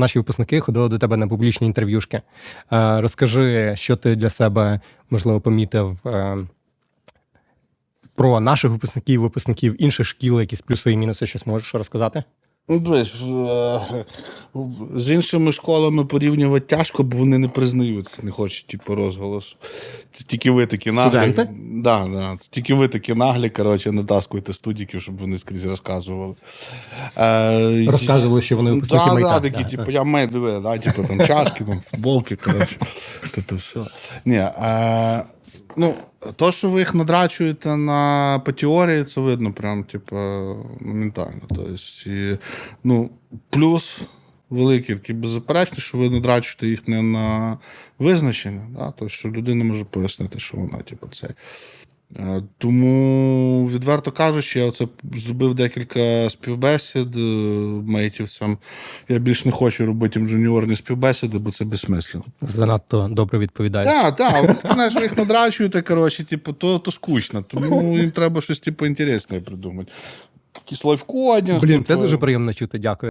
Наші випускники ходили до тебе на публічні інтерв'юшки. Е, Розкажи, що ти для себе можливо помітив е, про наших випускників, випускників інших шкіл, якісь плюси і мінуси, щось можеш розказати? Ну, дивись, е, з іншими школами порівнювати тяжко, бо вони не признаються, не хочуть типу, розголосу. Це Тільки ви такі наглі. Да, да. Це Тільки ви такі наглі, коротше, натаскуєте студіків, щоб вони скрізь розказували. Е, Розказували, що вони випускники да, майта. Да, такі, Да, типу, я маю диви, да, типу, там чашки, там, футболки, коротше. Ні, е, ну, то, що ви їх надрачуєте на по теорії, це видно прям, типу, моментально. Тобто, ну, плюс великий, такий беззаперечний, що ви надрачуєте їх не на визначення, да? тобто, що людина може пояснити, що вона, типу, цей. Е, Тому, відверто кажучи, я оце зробив декілька співбесід е, мейтівцям. Я більш не хочу робити їм джуніорні співбесіди, бо це безсмислено. Занадто добре відповідає. Так, так, знаєш, ви їх надрачуєте, коротше, типу, то, то скучно. Тому їм треба щось типу інтересне придумати. Якийсь лайфкодінг. Блін, це дуже приємно чути. Дякую.